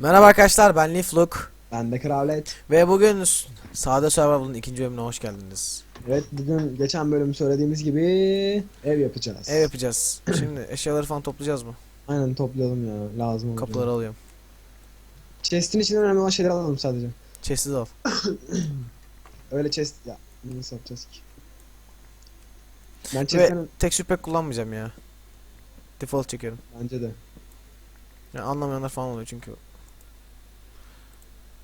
Merhaba arkadaşlar ben Lifluk Ben de Kravlet. ve bugün Sade Survival'ın ikinci bölümüne hoş geldiniz. Evet bugün geçen bölüm söylediğimiz gibi ev yapacağız. Ev yapacağız. Şimdi eşyaları falan toplayacağız mı? Aynen toplayalım ya lazım olur. Kapıları alıyorum. Chest'in içinden önemli olan şeyleri alalım sadece. Chest'i al. Öyle chest ya nasıl yapacağız ki? Ben Ve chest'ten tek süpek kullanmayacağım ya. Default çekiyorum. bence de. Yani anlamayanlar falan oluyor çünkü.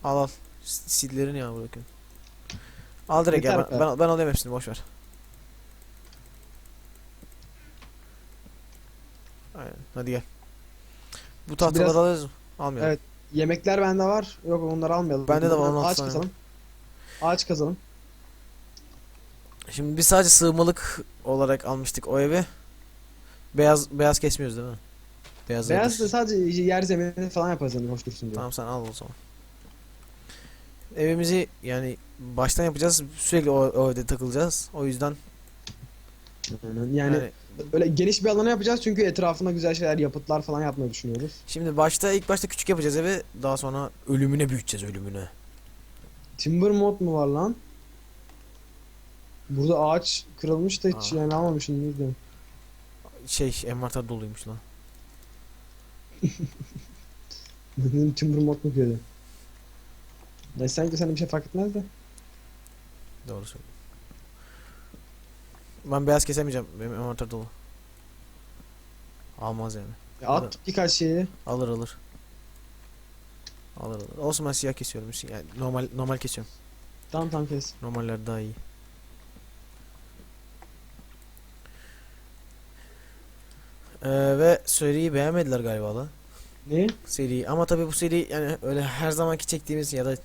Al al. Seedlerini ya bırakın. Al direkt ya Yeter ben, be. ben, ben alayım hepsini boş ver. Aynen hadi gel. Bu tahtaları biraz- alırız mı? Almayalım. Evet. Yemekler bende var. Yok onları almayalım. Bende de var, 16 Ağaç tane. kazalım. Ağaç kazalım. Şimdi biz sadece sığmalık olarak almıştık o evi. Beyaz beyaz kesmiyoruz değil mi? Beyaz, Beyaz da sadece yer zemini falan yaparız hani hoş dursun diye. Tamam sen al o zaman. Evimizi yani baştan yapacağız. Sürekli o, o evde takılacağız. O yüzden. Yani, yani öyle geniş bir alana yapacağız çünkü etrafına güzel şeyler, yapıtlar falan yapmayı düşünüyoruz. şimdi başta ilk başta küçük yapacağız evi. Daha sonra ölümüne büyüteceğiz ölümüne. Timber mod mu var lan? Burada ağaç kırılmış da hiç Aa. yani almamışım ne. Şey envanter doluymuş lan. Benim timber mod mu diyordu? Ne sanki sana bir şey fark etmez de. Doğru söylüyorsun. Ben beyaz kesemeyeceğim. Benim envanter dolu. Almaz yani. Ya at birkaç şeyi. Alır alır. Alır alır. Olsun ben siyah kesiyorum. Yani normal normal kesiyorum. Tamam tamam kes. Normaller daha iyi. Ee, ve seriyi beğenmediler galiba da. Ne? Seriyi ama tabii bu seri yani öyle her zamanki çektiğimiz ya da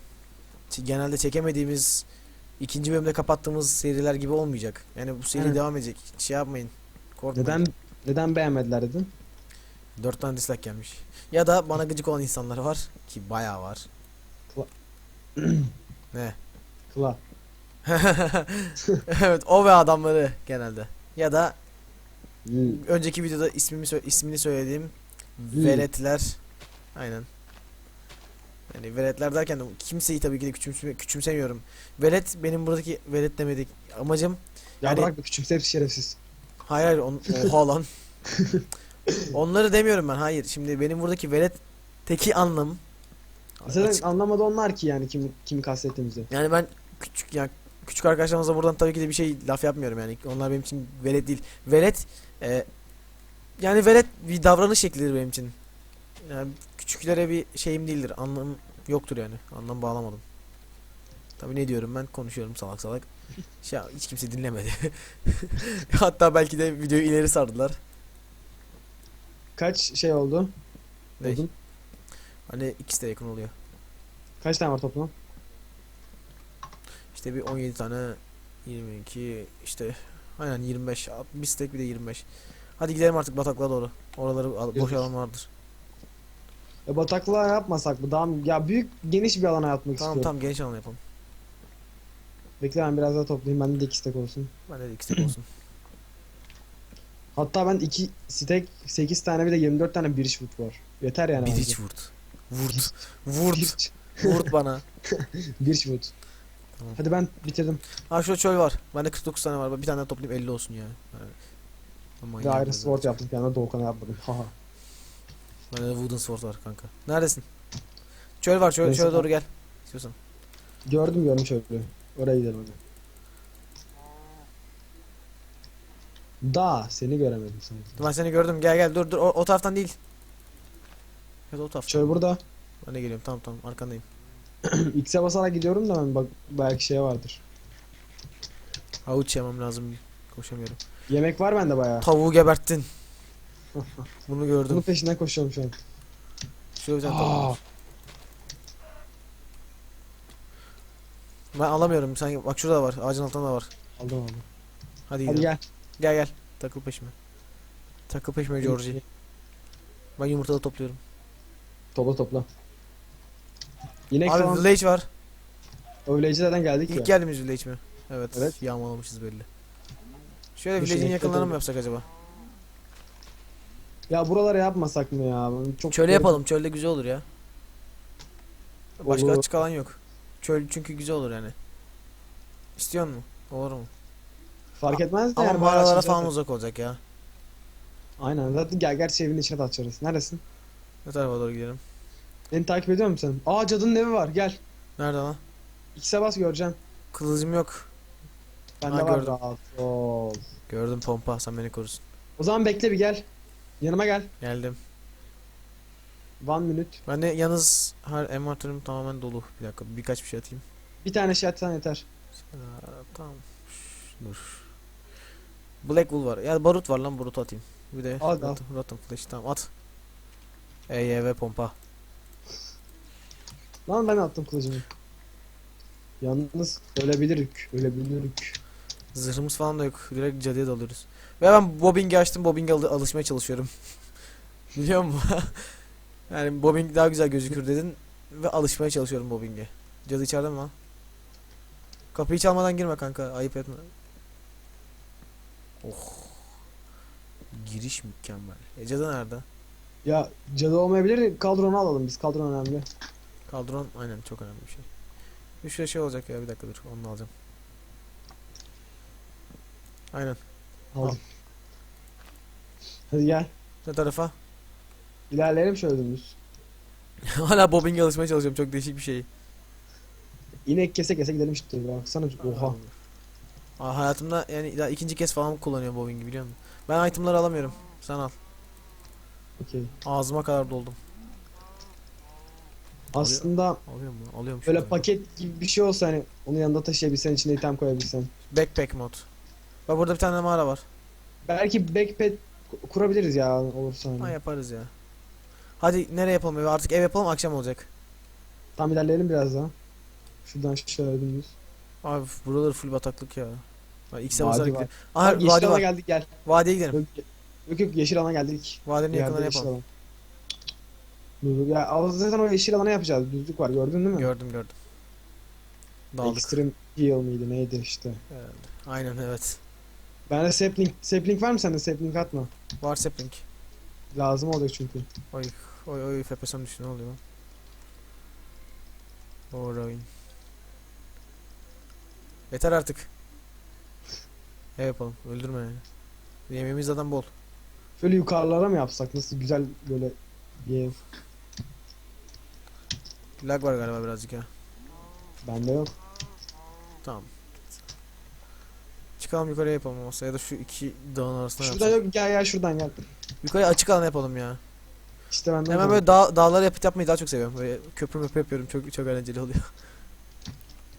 genelde çekemediğimiz ikinci bölümde kapattığımız seriler gibi olmayacak. Yani bu seri Aynen. devam edecek. Şey yapmayın. Korkmayın. Neden neden beğenmediler dedin? 4 tane dislike gelmiş. Ya da bana gıcık olan insanlar var ki bayağı var. ne? Kla. evet o ve adamları genelde. Ya da önceki videoda ismimi ismini söylediğim veletler. Aynen. Yani veletler derken de kimseyi tabii ki de küçümse küçümsemiyorum. Velet benim buradaki velet demedik. Amacım Ya Yani- bırak küçümse hepsi şerefsiz. hayır hayır on, oha lan. Onları demiyorum ben. Hayır. Şimdi benim buradaki velet teki anlam Zaten Açık- anlamadı onlar ki yani kimi kimi kastettiğimizi. Yani ben küçük yani küçük arkadaşlarımıza buradan tabii ki de bir şey laf yapmıyorum yani. Onlar benim için velet değil. Velet e, yani velet bir davranış şeklidir benim için. Yani küçüklere bir şeyim değildir. Anlam yoktur yani. Anlam bağlamadım. Tabii ne diyorum ben konuşuyorum salak salak. Şey, hiç kimse dinlemedi. Hatta belki de videoyu ileri sardılar. Kaç şey oldu? Ne? Hani ikisi de yakın oluyor. Kaç tane var toplam? İşte bir 17 tane 22 işte aynen 25 bir stack bir de 25. Hadi gidelim artık bataklığa doğru. Oraları al- boş alan vardır. E bataklığa yapmasak mı? Daha ya büyük geniş bir alana yapmak Tamam istiyorum. tamam geniş alan yapalım. Bekle ben biraz daha toplayayım. Bende de iki stack olsun. Ben de iki stack olsun. Hatta ben iki stack 8 tane bir de 24 tane birchwood var. Yeter yani. bir bence. iç vurt. Vurt. Vurt. Vurt bana. Birchwood. Tamam. Hadi ben bitirdim. Ha şurada çöl var. Bende 49 tane var. Bir tane daha toplayayım 50 olsun ya. Yani. Aman Bir de ya, Iron Sword yaptım. Bir anda Doğukan'a yapmadım. Haha. Bende de Wooden Sword var kanka. Neredesin? Çöl var çöl, Neyse, çöle doğru gel. İstiyorsan. Gördüm gördüm şöyle. Oraya gidelim hadi. Da seni göremedim sanki. Ben seni gördüm. Gel gel dur dur. O, o taraftan değil. Ya da o taraftan. Şöyle burada. Ben de geliyorum. Tamam tamam arkandayım. X'e basarak gidiyorum da ben bak belki şey vardır. Havuç yemem lazım. Koşamıyorum. Yemek var bende bayağı. Tavuğu geberttin. Bunu Bunun gördüm. peşinden koşuyorum şu an. Aa, var. Ben alamıyorum. Sen bak şurada var. Ağacın altında da var. aldım aldım. Hadi, Hadi gidelim. gel. Gel gel. Takıl peşime. Takıl peşime Georgie. Ben yumurtalı topluyorum. Topla topla. Yine Abi falan village var. övleyicilerden geldik ya. İlk geldiğimiz village mi? Evet. Evet. Yağmalamışız belli. Şöyle village'in yakınlarına mı yapsak acaba? Ya buralara yapmasak mı ya? Çok Çöle yapalım. Çölde güzel olur ya. Başka Olur. açık alan yok. Çöl çünkü güzel olur yani. İstiyor mu? Olur mu? Fark etmez de Ama yani mağaralara açılacak. falan uzak olacak ya. Aynen zaten gel gerçi evin içine de açarız. Neredesin? Ne tarafa doğru gidelim? Beni takip ediyor musun sen? Aa cadının evi var gel. Nerede lan? X'e bas göreceksin. Kılıcım yok. Bende Ha, var gördüm. rahat ol. Gördüm pompa sen beni korusun. O zaman bekle bir gel. Yanıma gel. Geldim. One minute. Ben de yalnız her envanterim tamamen dolu. Bir dakika birkaç bir şey atayım. Bir tane şey atsan yeter. Aa, tamam. Dur. Black Wool var. Ya barut var lan barut atayım. Bir de Al, al. Rotten, rotten Flash tamam at. EYV pompa. Lan ben attım kılıcımı. Yalnız ölebilirük. Ölebilirük. Zırhımız falan da yok. Direkt cadıya dalıyoruz. Ve ben bobbing'i açtım. Bobbing'e alı- alışmaya çalışıyorum. Biliyor musun? yani bobbing daha güzel gözükür dedin. Ve alışmaya çalışıyorum bobbing'e. Cadı içeride mi lan? Kapıyı çalmadan girme kanka. Ayıp etme. Oh. Giriş mükemmel. E cadı nerede? Ya cadı olmayabilir. Kaldronu alalım biz. Kaldron önemli. Kaldron aynen çok önemli bir şey. Bir şey şey olacak ya bir dakika dur onu alacağım. Aynen. Aldım. Hadi gel. Ne tarafa? İlerleyelim şöyle dümdüz. Hala bobbing'e alışmaya çalışıyorum çok değişik bir şey. İnek kese kese gidelim işte. Baksana. Oha. Aa, hayatımda yani daha ikinci kez falan kullanıyorum bobbing'i biliyor musun? Ben itemları alamıyorum. Sen al. Okey. Ağzıma kadar doldum. Aslında Alıyorum mu? Alıyorum böyle şunu. paket gibi bir şey olsa hani onu yanında taşıyabilsen içine item koyabilsen. Backpack mod. Bak burada bir tane mağara var. Belki backpack kurabiliriz ya olursa hani. Ha yaparız ya. Hadi nereye yapalım evi? Artık ev yapalım akşam olacak. Tam ilerleyelim biraz daha. Şuradan şöyle dümdüz. Abi buraları full bataklık ya. Bak X'e basarak gidelim. Aha Yeşil vadi var. geldik gel. Vadiye gidelim. Yok, yok yeşil alana geldik. Yakınlarına yeşil yapalım. dur ya al- zaten o yeşil alana yapacağız. Düzlük var gördün değil mi? Gördüm gördüm. Dağlık. Extreme Heal mıydı neydi işte. Herhalde. Aynen evet. Bende sapling, sapling var mı sende? Sapling atma. Var sapling. Lazım olacak çünkü. Oy oy oy FPS'im düştü ne oluyor lan? Oyun. Yeter artık. Ev yapalım. Öldürme yani. Yemeğimiz zaten bol. Şöyle yukarılara mı yapsak? Nasıl güzel böyle bir ev. Lag var galiba birazcık ya. Bende yok. Tamam. Çıkalım yukarıya yapalım olmazsa ya da şu iki dağın arasına Şuradan yapalım. yok gel gel şuradan gel. Yukarıya açık alan yapalım ya. İşte ben de Hemen böyle dağ, dağları yapıp yapmayı daha çok seviyorum. Böyle köprü möprü yapıyorum. Çok çok eğlenceli oluyor.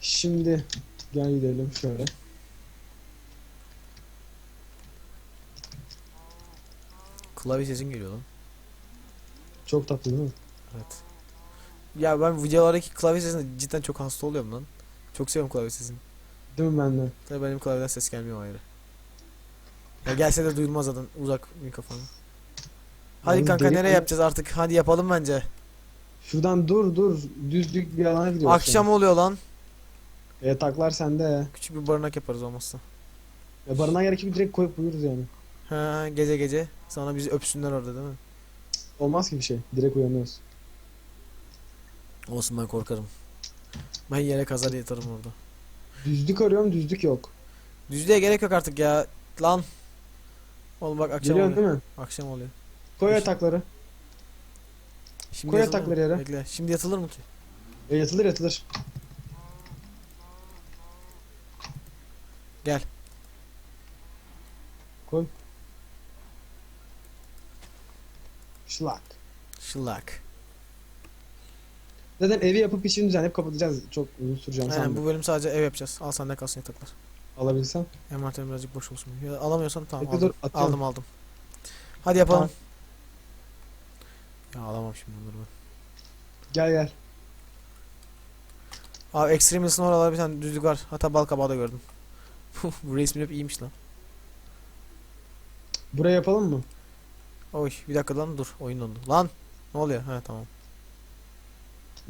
Şimdi gel gidelim şöyle. Klavye sesin geliyor lan. Çok tatlı değil mi? Evet. Ya ben videolardaki klavye sesine cidden çok hasta oluyorum lan. Çok seviyorum klavye sesini. Değil mi bende? Tabii benim klavyeden ses gelmiyor ayrı. Ya gelse de duyulmaz zaten uzak mikrofonu. Hadi Yalnız kanka nereye mi? yapacağız artık? Hadi yapalım bence. Şuradan dur dur. Düzlük bir alana gidiyoruz. Akşam oluyor lan. E taklar sende. Küçük bir barınak yaparız olmazsa. Ya barınağa gerek yok direkt koyup uyuruz yani. Ha gece gece. Sonra bizi öpsünler orada değil mi? Olmaz ki bir şey. Direkt uyanıyoruz. Olsun ben korkarım. Ben yere kazar yatarım orada. Düzlük arıyorum düzlük yok. Düzlüğe gerek yok artık ya. Lan. Oğlum bak akşam Geliyorsun oluyor. değil mi? Akşam oluyor. Koy yatakları. Şimdi Koy yatılır yatakları mı? yere. Bekle. Şimdi yatılır mı ki? E yatılır yatılır. Gel. Koy. Şlak. Şılak. Zaten evi yapıp işini düzenleyip kapatacağız. Çok uzun süreceğini Aynen sanmıyorum. bu bölüm sadece ev yapacağız. Al sende kalsın yataklar. Alabilsem. Envanterim birazcık boş olsun. Ya alamıyorsan tamam Bekle aldım. atıyorum. aldım aldım. Hadi yapalım. Ya alamam şimdi onları ben. Gel gel. Abi Extremis'in oralarda bir tane düzlük var. Hatta bal kabağı da gördüm. bu resmin hep iyiymiş lan. Buraya yapalım mı? Oy bir dakika lan dur oyun dondu. Lan ne oluyor? Ha tamam.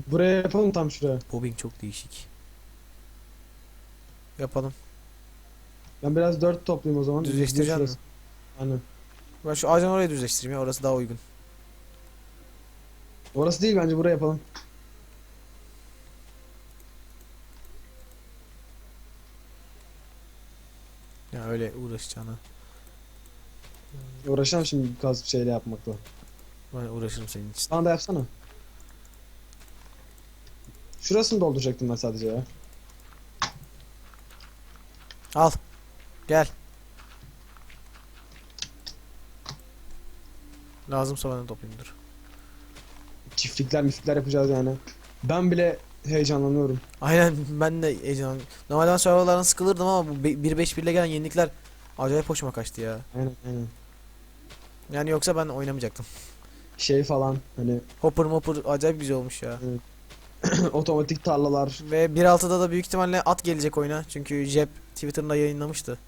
Buraya yapalım tam şuraya. Bobbing çok değişik. Yapalım. Ben biraz dört toplayayım o zaman. Düzleştireceğim mi? Ben şu ağacın oraya düzleştireyim ya orası daha uygun. Orası değil bence buraya yapalım. Ya öyle uğraşacağına. Uğraşamam şimdi kaz şeyle yapmakla. Ben uğraşırım senin için. Bana da yapsana. Şurasını dolduracaktım ben sadece ya. Al. Gel. Lazımsa bana toplayayım dur. Çiftlikler miflikler yapacağız yani. Ben bile heyecanlanıyorum. Aynen ben de heyecan. Normalde ben serverlardan sıkılırdım ama bu 1.5.1 ile gelen yenilikler acayip hoşuma kaçtı ya. Aynen aynen. Yani yoksa ben oynamayacaktım. Şey falan hani Hopper mopper acayip güzel olmuş ya. otomatik tarlalar. Ve 1.6'da da büyük ihtimalle at gelecek oyuna. Çünkü Jeb Twitter'ında yayınlamıştı.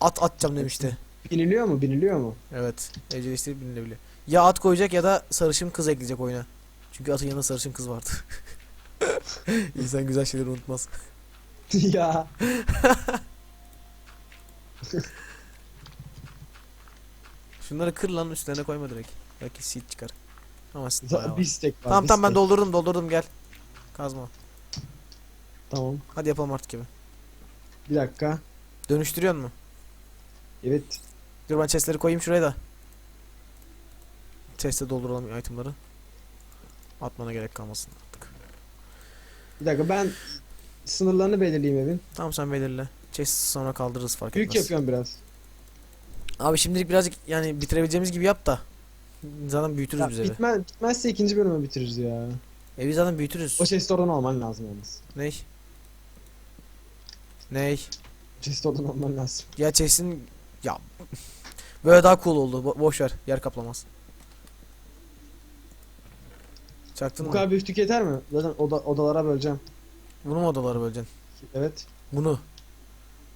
At atacağım demişti. Biniliyor mu? Biniliyor mu? Evet. Evcilleştirip binilebiliyor. Ya at koyacak ya da sarışın kız ekleyecek oyuna. Çünkü atın yanında sarışın kız vardı. İnsan güzel şeyleri unutmaz. ya. Şunları kır lan üstlerine koyma direkt. Belki seed çıkar. Ama bayağı var. bir stek var. Tamam bir tamam ben doldurdum doldurdum gel. Kazma. Tamam. Hadi yapalım artık gibi. Bir dakika. Dönüştürüyor mu? Evet. Dur ben chestleri koyayım şuraya da. Chest'e dolduralım itemları. Atmana gerek kalmasın artık. Bir dakika ben sınırlarını belirleyeyim evin. Tamam sen belirle. Chest sonra kaldırırız fark Büyük etmez. yapıyorum biraz. Abi şimdilik birazcık yani bitirebileceğimiz gibi yap da. Zaten büyütürüz Ya, biz evi. bitmez, bitmezse ikinci bölümü bitiririz ya. Evi zaten büyütürüz. O chest oradan alman lazım yalnız. Ney? Ney? Chest oradan alman lazım. Ya chest'in ya böyle daha cool oldu. Bo- boş ver. Yer kaplamaz. Çaktın Bu mı? kadar büyüklük yeter mi? Zaten oda, odalara böleceğim. Bunu mu odalara böleceksin? Evet. Bunu.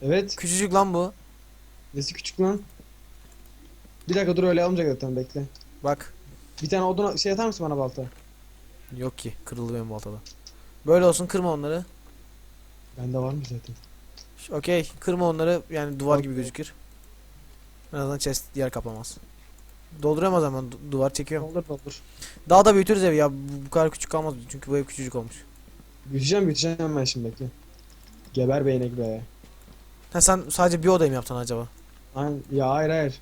Evet. Küçücük lan bu. Nesi küçük lan? Bir dakika dur öyle almayacak zaten bekle. Bak. Bir tane oduna şey atar mısın bana balta? Yok ki. Kırıldı benim baltada. Böyle olsun kırma onları. Bende var mı zaten? Okey. Kırma onları. Yani duvar gibi Okey. gözükür. En azından chest yer kaplamaz. Zaman. du- duvar çekiyorum. Olur olur. Daha da büyütürüz evi ya. Bu, bu kadar küçük kalmaz. Çünkü bu ev küçücük olmuş. Büyüteceğim büyüteceğim ben şimdi bekle. Geber beynek be. Ha sen sadece bir odayı mı yaptın acaba? Aynen. Ya hayır hayır.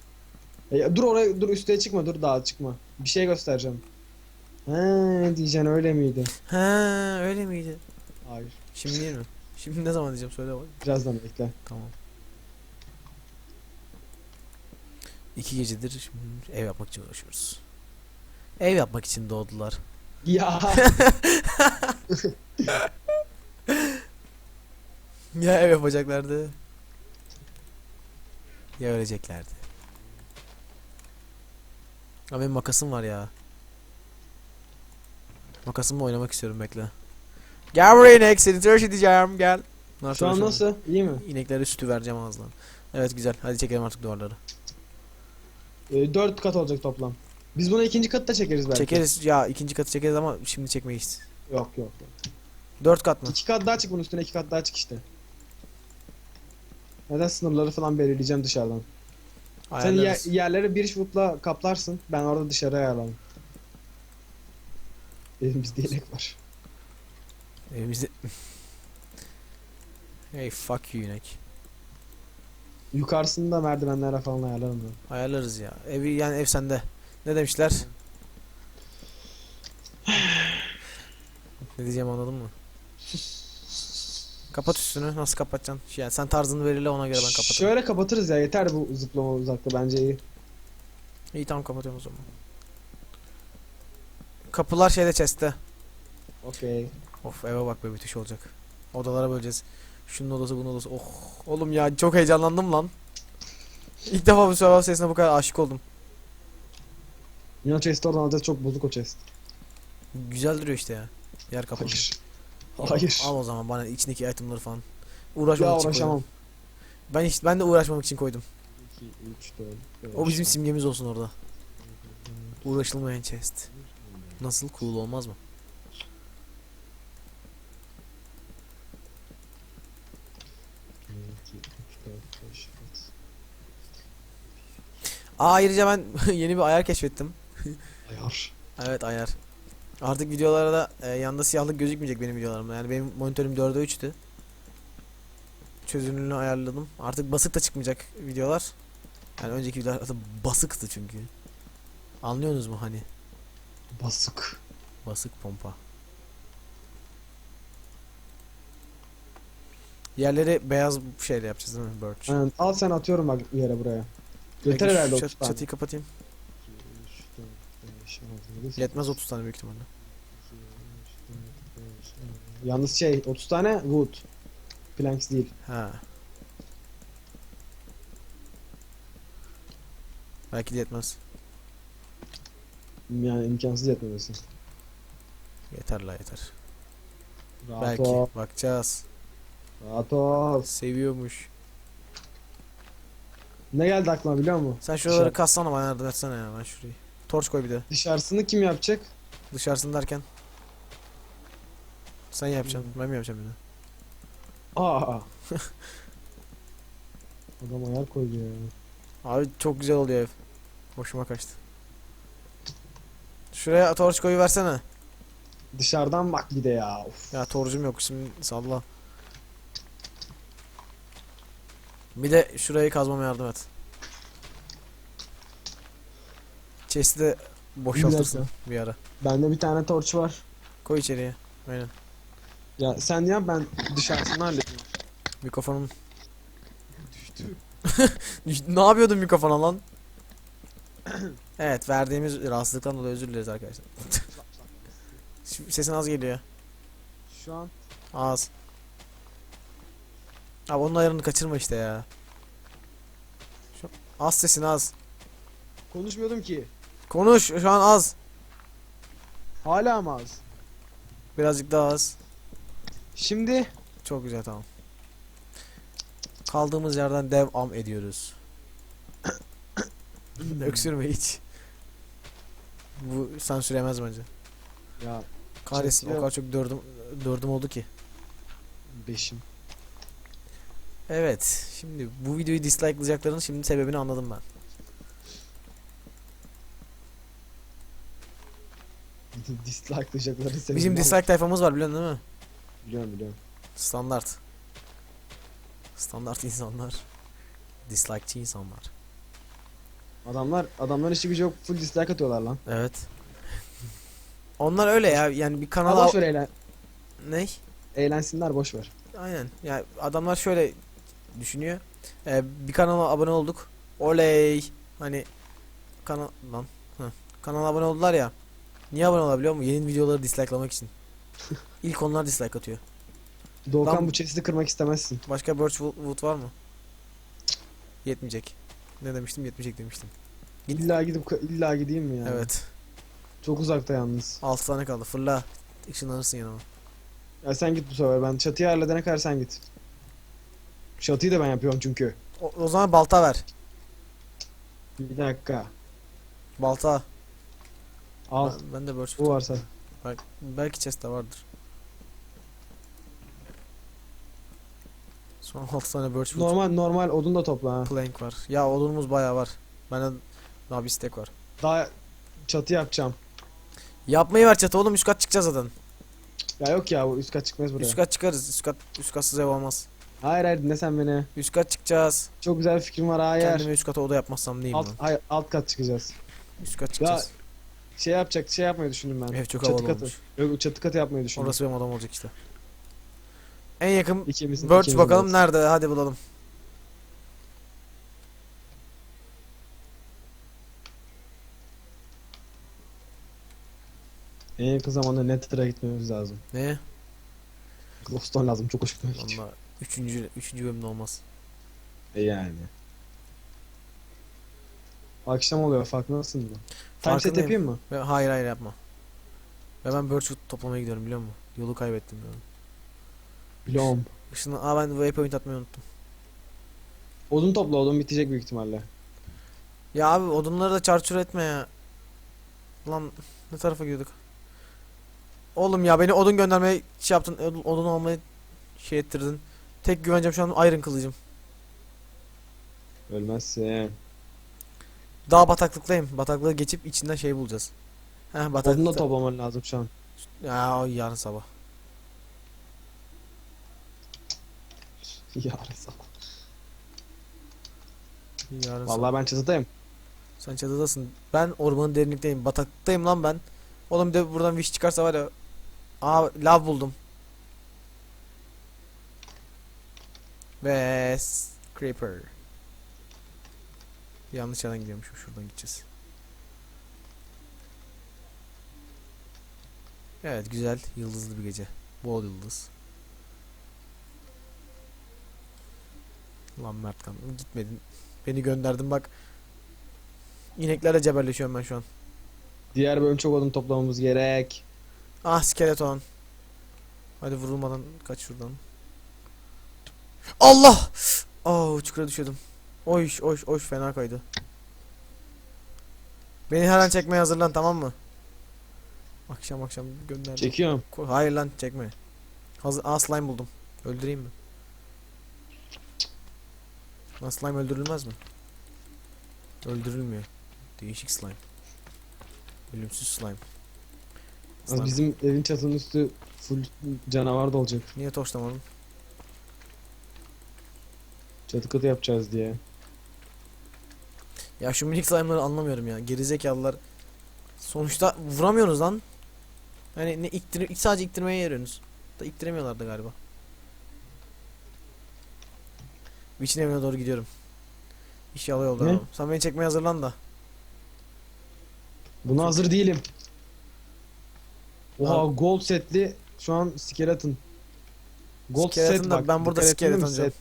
E, dur oraya dur üstüne çıkma dur daha çıkma. Bir şey göstereceğim. He diyeceksin öyle miydi? He öyle miydi? Hayır. Şimdi değil mi? Şimdi ne zaman diyeceğim söyle bak. Birazdan bekle. Tamam. İki gecedir şimdi ev yapmak için uğraşıyoruz. Ev yapmak için doğdular. Ya Ya ev yapacaklardı. Ya öleceklerdi. Ama benim makasım var ya. Makasımla oynamak istiyorum bekle. Gel buraya inek seni tıraş edeceğim gel. Bunlar şu an nasıl? İyi mi? İneklere sütü vereceğim ağızdan. Evet güzel. Hadi çekelim artık duvarları. E, 4 kat olacak toplam. Biz bunu ikinci katta çekeriz belki. Çekeriz ya ikinci katı çekeriz ama şimdi çekmeyiz. Yok yok. yok. Dört kat mı? İki kat daha çık bunun üstüne iki kat daha çık işte. Neden sınırları falan belirleyeceğim dışarıdan. Sen yer, Ayarlarız. yerleri bir şutla kaplarsın. Ben orada dışarı ayarlarım. Benim bizde yelek var. Evimizde... hey fuck you inek. Yukarısında merdivenlerle falan ayarlarım ben. Ayarlarız ya. Evi yani ev sende. Ne demişler? ne diyeceğim anladın mı? Kapat üstünü. Nasıl kapatacaksın? Yani sen tarzını belirle ona göre ben kapatırım. Şöyle kapatırız ya yeter bu zıplama uzakta bence iyi. İyi tamam kapatıyorum o zaman. Kapılar şeyde chest'te. Okey. Of eve bak be müthiş olacak. Odalara böleceğiz. Şunun odası bunun odası. Oh oğlum ya çok heyecanlandım lan. İlk defa bu survival sesine bu kadar aşık oldum. Yine o chest'i oradan alacağız çok bozuk o chest. Güzel duruyor işte ya. Yer kapalı. Hayır. Hayır. Al o zaman bana içindeki itemları falan. Ya Uğraşmamak için uğraşamam. koydum. Ben hiç ben de uğraşmamak için koydum. 2, 3, 4, O bizim simgemiz olsun orada. Uğraşılmayan chest. Nasıl cool olmaz mı? Aa ayrıca ben yeni bir ayar keşfettim. Ayar. Evet ayar. Artık videolarda e, yanda siyahlık gözükmeyecek benim videolarımda. Yani benim monitörüm 4'e 3'tü. çözünürlüğünü ayarladım. Artık basık da çıkmayacak videolar. Yani önceki videolar aslında basıktı çünkü. Anlıyorsunuz mu hani? Basık. Basık pompa. Yerleri beyaz şeyle yapacağız değil mi? Birch. Aynen. Al sen atıyorum bak yere buraya. Yeter herhalde şu 30 çat- tane. Çatıyı kapatayım. 2, 3, 4, 5, 6, 7, Yetmez 30 tane büyük ihtimalle. Yalnız şey 30 tane wood. Planks değil. Ha. Belki de yetmez. Yani imkansız yetmemesi. Yeter la yeter. Rahat Belki. ol. Bakacağız. Rahat ol. Seviyormuş. Ne geldi aklıma biliyor musun? Sen şuraları Dışarı- kassana bana yardım etsene ya ben şurayı. Torç koy bir de. Dışarısını kim yapacak? Dışarısını derken. Sen yapacaksın. Ben mi yapacağım bir de? Aa. Adam ayar koydu ya. Abi çok güzel oluyor ev. Hoşuma kaçtı. Şuraya torç koyu versene. Dışarıdan bak bir de ya. Of. Ya torcum yok şimdi salla. Bir de şurayı kazmama yardım et. Chest'i de boşaltırsın bir ara. Bende bir tane torç var. Koy içeriye. Aynen. Ya sen yap ben dışarısını halledeyim. Mikrofonun. ne yapıyordun mikrofona lan? evet verdiğimiz rahatsızlıktan dolayı özür dileriz arkadaşlar. Sesin az geliyor. Şu an Az. Abi onun ayarını kaçırma işte ya. Şu, az sesin az. konuşmuyordum ki. Konuş şu an az. Hala mı az? Birazcık daha az. Şimdi Çok güzel tamam. Kaldığımız yerden devam ediyoruz. Öksürme hiç. Bu sansürlemez bence. ya Kahretsin o kadar çok dördüm, dördüm oldu ki. beşim. Evet şimdi bu videoyu dislikelayacaklarının şimdi sebebini anladım ben. Dislike'layacakları sebebi Bizim dislike tayfamız var biliyorsun değil mi? Biliyorum biliyorum. Standart. Standart insanlar. Dislikeçi insanlar. Adamlar adamlar işi gücü yok full dislike atıyorlar lan. Evet. Onlar öyle ya yani bir Ha, kanala boş ver eğlen. ne? Eğlensinler boş ver. Aynen. Yani adamlar şöyle düşünüyor. Ee, bir kanala abone olduk. Oley. Hani kanal lan. Heh. Kanala abone oldular ya. Niye abone olabiliyor musun? Yeni videoları dislike'lamak için. İlk onlar dislike atıyor. Doğukan Lan- bu chest'i kırmak istemezsin. Başka Birchwood var mı? Yetmeyecek. Ne demiştim? Yetmeyecek demiştim. İlla gidip illa gideyim mi yani? Evet. Çok uzakta yalnız. 6 tane kaldı. Fırla. Işınlanırsın yanıma. Ya sen git bu sefer ben çatıyı halledene kadar sen git. Çatıyı da ben yapıyorum çünkü. O, o zaman balta ver. Bir dakika. Balta. Al. Ben, ben de Birchwood. Bu varsa. Bel- belki chest'te vardır. Son 6 tane Birchwood. Normal normal odun da topla ha. Plank var. Ya odunumuz bayağı var. Bende daha bir stack var. Daha çatı yapacağım. Yapmayı ver çatı oğlum üst kat çıkacağız zaten. Ya yok ya bu üst kat çıkmaz buraya. Üst kat çıkarız. Üst kat üst katsız ev olmaz. Hayır hayır dinle sen beni. Üst kat çıkacağız. Çok güzel bir fikrim var hayır. Kendime üst kata oda yapmazsam neyim Alt, lan? hayır, alt kat çıkacağız. Üst kat çıkacağız. Şey yapacak şey yapmayı düşündüm ben. Ev çok çatı havalı katı. olmuş. Yok çatı katı yapmayı düşündüm. Orası benim odam olacak işte. En yakın İkimiz, Birch ikimiz bakalım odası. nerede? Hadi bulalım. En yakın zamanda Nether'a gitmemiz lazım. Ne? Glowstone lazım çok hoş gitmek. Valla üçüncü, üçüncü bölümde olmaz. E yani. Akşam oluyor farkındasın mı? Time set yapayım mı? Ve hayır hayır yapma. Ve ben Birchwood toplamaya gidiyorum biliyor musun? Yolu kaybettim yani. Biliyorum. Işını, aa ben waypoint atmayı unuttum. Odun topla odun bitecek büyük ihtimalle. Ya abi odunları da çarçur etme ya. Lan ne tarafa gidiyorduk? Oğlum ya beni odun göndermeye şey yaptın. Odun, almayı şey ettirdin. Tek güvencem şu an Iron kılıcım. Ölmezsin. Daha bataklıktayım. Bataklığı geçip içinden şey bulacağız. Heh Odun da bataklıkta. toplaman lazım şu an. Ya o yarın sabah. Yarın sabah. Yarın Vallahi ben çatıdayım. Sen çatıdasın. Ben ormanın derinlikteyim. Bataktayım lan ben. Oğlum bir de buradan wish çıkarsa var ya. Aa lav buldum. Ve s- creeper. Yanlış yerden gidiyormuşum. Şuradan gideceğiz. Evet güzel. Yıldızlı bir gece. Bol yıldız. Lan Mertkan gitmedin. Beni gönderdin bak. İneklerle cebelleşiyorum ben şu an. Diğer bölüm çok odun toplamamız gerek. Ah skeleton. Hadi vurulmadan kaç şuradan. Allah! Oh çukura düşüyordum. Oy oy oy fena kaydı. Beni her an çekmeye hazırlan tamam mı? Akşam akşam gönderdim. Çekiyorum. Hayır lan çekme. Hazır Aa, slime buldum. Öldüreyim mi? Lan slime öldürülmez mi? Öldürülmüyor. Değişik slime. Ölümsüz slime. Slime. bizim evin çatının üstü full canavar da olacak. Niye torçlamadın? Çatı katı yapacağız diye. Ya şu minik slime'ları anlamıyorum ya. Gerizekalılar. Sonuçta vuramıyorsunuz lan. Hani ne iktir sadece iktirmeye yarıyorsunuz. Da iktiremiyorlardı galiba. Witch'in evine doğru gidiyorum. İnşallah yolda. Ne? Sen beni çekmeye hazırlan da. Buna hazır değilim. Oha Abi- gold setli şu an skeleton. Gold Skeleton set bak. ben burada skeleton set?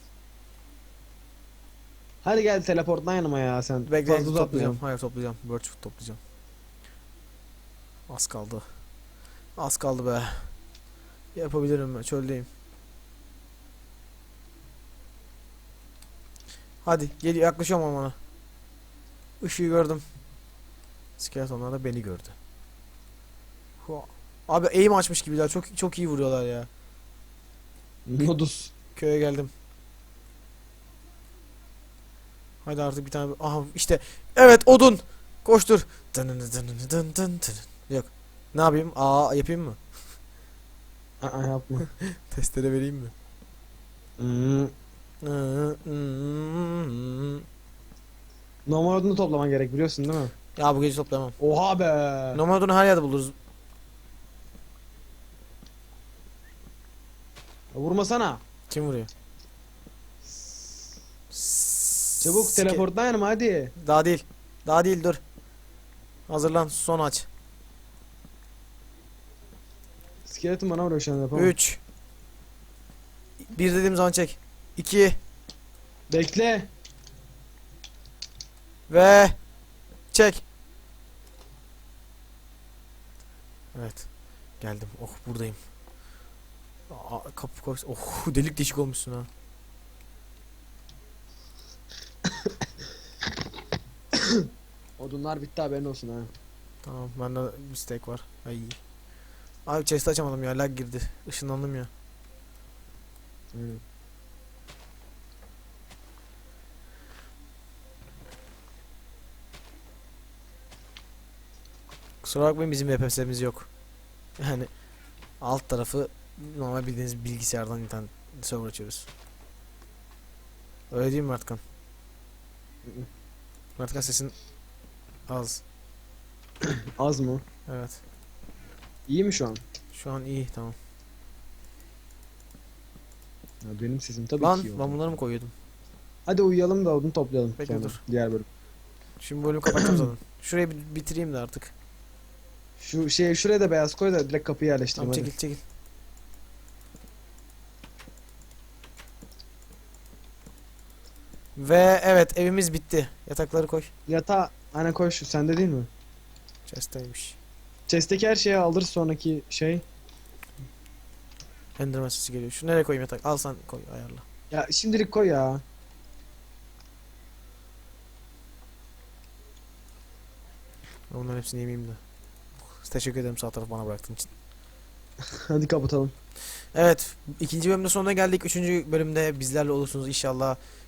Hadi gel teleportlan yanıma ya sen. Bekle Fazla toplayacağım. Hayır toplayacağım. Birchwood toplayacağım. Az kaldı. Az kaldı be. Yapabilirim ben. Çöldeyim. Hadi gel yaklaşıyorum ormana. Işığı gördüm. Skeletonlar da beni gördü. Abi eğim açmış gibiler. Çok çok iyi vuruyorlar ya. Modus. Köye geldim. Hadi artık bir tane. Aha işte. Evet odun. Koştur. Dın dın dın dın dın dın. Yok. Ne yapayım? Aa yapayım mı? Aa yapma. Testere vereyim mi? Normal odunu toplaman gerek biliyorsun değil mi? Ya bu gece toplayamam. Oha be. Normal odunu her yerde buluruz. Vurmasana. Kim vuruyor? Çabuk teleportlan yanıma hadi. Daha değil. Daha değil dur. Hazırlan son aç. Skeleton bana vuruyor şu an yapamam. 3 1 dediğim zaman çek. 2 Bekle. Ve çek. Evet. Geldim. Oh buradayım. Aa, kapı koy. Oh delik deşik olmuşsun ha. Odunlar bitti haberin olsun ha. Tamam bende bir steak var. Ay. Abi chest açamadım ya lag girdi. Işınlandım ya. Aynen. Kusura bakmayın bizim VPS'imiz yok. Yani alt tarafı normal bildiğiniz bilgisayardan internet server açıyoruz. Öyle değil mi Mertkan? Mertkan sesin az. Az mı? Evet. İyi mi şu an? Şu an iyi tamam. Ya benim sesim tabii Lan ki iyi. ben oldu. bunları mı koyuyordum? Hadi uyuyalım da odun toplayalım. Bekle sonra. dur. Diğer bölüm. Şimdi bölümü kapatacağım zaten. Şurayı bir bitireyim de artık. Şu şey şuraya da beyaz koy da direkt kapıyı yerleştirelim Tamam hadi. çekil çekil. Ve evet evimiz bitti. Yatakları koy. Yatağa hani koy şu sende değil mi? Chest'teymiş. Chest'teki her şeyi alırız sonraki şey. Enderman sesi geliyor. Şu nereye koyayım yatak? Al sen koy ayarla. Ya şimdilik koy ya. Bunların hepsini yemeyeyim de. Teşekkür ederim sağ tarafı bana bıraktığın için. Hadi kapatalım. Evet. ikinci bölümde sonuna geldik. Üçüncü bölümde bizlerle olursunuz inşallah.